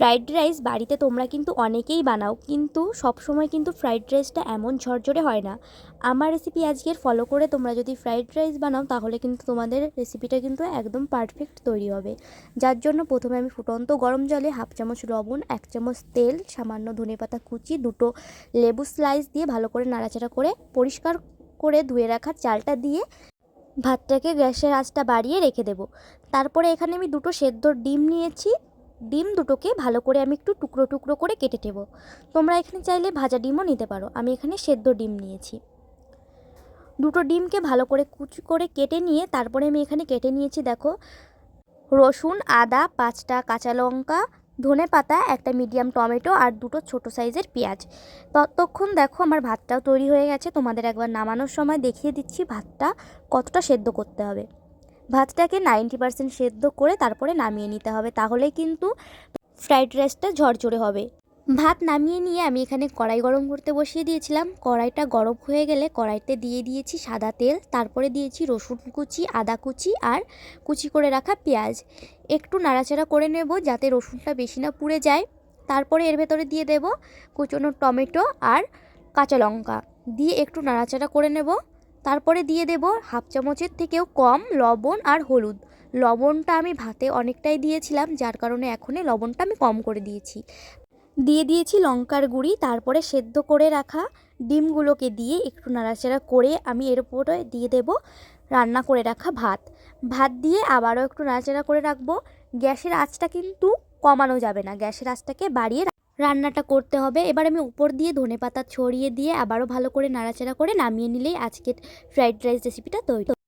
Fried rice বাড়িতে তোমরা কিন্তু অনেকেই বানাও, কিন্তু সব সময় কিন্তু ফ্রাইড রাইসটা এমন ঝরঝরে হয় না। আমার রেসিপি আজকের ফলো করে তোমরা যদি ফ্রাইড রাইস বানাও, তাহলে কিন্তু তোমাদের রেসিপিটা কিন্তু একদম পারফেক্ট তৈরি হবে। যার জন্য প্রথমে আমি ফুটন্ত গরম জলে হাফ চামচ লবণ, এক চামচ তেল, সামান্য ধনেপাতা কুচি, দুটো লেবু স্লাইস দিয়ে ভালো করে নাড়াচাড়া করে পরিষ্কার করে ধুয়ে রাখা চালটা দিয়ে ভাতটাকে গ্যাসের আঁচটা বাড়িয়ে রেখে দেবো। তারপরে এখানে আমি দুটো সেদ্ধ ডিম নিয়েছি ডিম দুটোকে ভালো করে আমি একটু টুকরো টুকরো করে কেটে নেব। তোমরা এখানে চাইলে ভাজা ডিমও নিতে পারো। আমি এখানে সেদ্ধ ডিম নিয়েছি। দুটো ডিমকে ভালো করে কুচি করে কেটে নিয়ে তারপরে আমি এখানে কেটে নিয়েছি, দেখো, রসুন, আদা, পাঁচটা কাঁচা লঙ্কা, ধনে পাতা, একটা মিডিয়াম টমেটো আর দুটো ছোট সাইজের পেঁয়াজ। ততক্ষণ দেখো আমার ভাতটাও তৈরি হয়ে গেছে। তোমাদের একবার নামানোর সময় দেখিয়ে দিচ্ছি ভাতটা কতটা সেদ্ধ করতে হবে। ভাতটাকে নাইনটি পার্সেন্ট সেদ্ধ করে তারপরে নামিয়ে নিতে হবে। তাহলে কিন্তু ফ্রাইড রাইসটা ঝরঝরে হবে। ভাত নামিয়ে নিয়ে আমি এখানে কড়াই গরম করতে বসিয়ে দিয়েছিলাম। কড়াইটা গরম হয়ে গেলে কড়াইতে দিয়ে দিয়েছি সাদা তেল, তারপরে দিয়েছি রসুন কুচি, আদা কুচি আর কুচি করে রাখা পেঁয়াজ। একটু নাড়াচাড়া করে নেব যাতে রসুনটা বেশি না পুড়ে যায়। তারপরে এর ভেতরে দিয়ে দেব কুচনো টমেটো আর কাঁচা লঙ্কা। দিয়ে একটু নাড়াচাড়া করে নেব। তারপরে দিয়ে দেব হাফ চামচের থেকেও কম লবণ আর হলুদ। লবণটা আমি ভাতে অনেকটাই দিয়েছিলাম, যার কারণে এখনই লবণটা আমি কম করে দিয়েছি। দিয়ে দিয়েছি লঙ্কার গুঁড়ি, তারপরে সেদ্ধ করে রাখা ডিমগুলোকে দিয়ে একটু নাড়াচাড়া করে আমি এর উপরে দিয়ে দেব রান্না করে রাখা ভাত। ভাত দিয়ে আবারও একটু নাড়াচাড়া করে রাখব। গ্যাসের আঁচটা কিন্তু কমানো যাবে না, গ্যাসের আঁচটাকে বাড়িয়ে রান্নাটা করতে হবে। এবার আমি উপর দিয়ে ধনে পাতা ছড়িয়ে দিয়ে আবারও ভালো করে নাড়াচাড়া করে নামিয়ে নিলেই আজকের ফ্রাইড রাইস রেসিপিটা তৈরি।